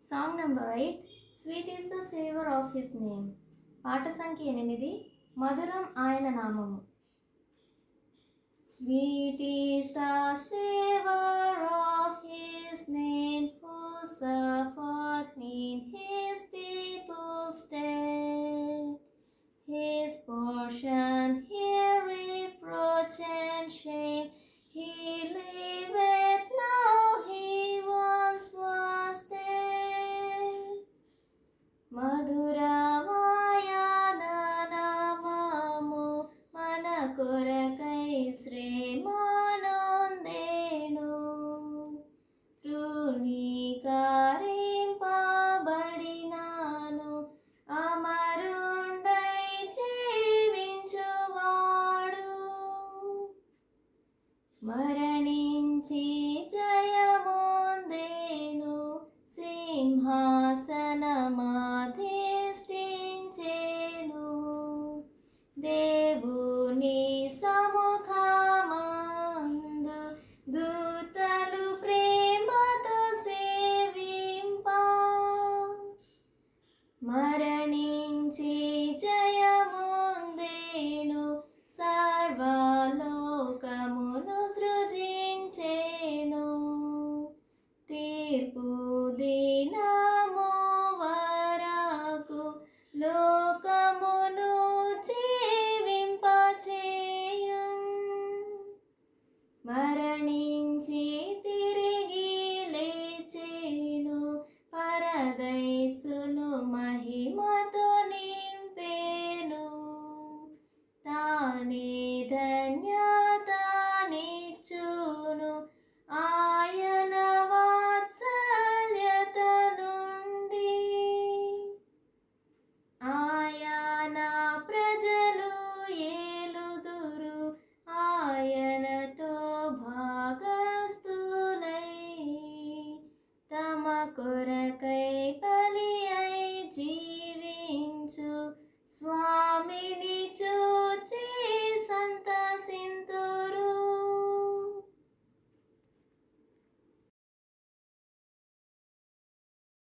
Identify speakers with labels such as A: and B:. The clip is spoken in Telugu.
A: Song number eight. Sweet is the savour of his name. పాట సంఖ్య ఎనిమిది. మధురం ఆయన నామము. స్వీట్ ఈస్ ద సేవ్ మధురమాయాననామము మన కొరకై శ్రేమానందేను. తృణీకరింపబడినాను అమరుండై జీవించువాడు. మరణించి జయమొందేను సింహాసనమాధిష్ఠించేను దేవుని సముఖమందు దూతలు ప్రేమతో సేవింప. మరణించి జయముందేను సర్వలోకమును సృజించేను. తీర్పు దే hanya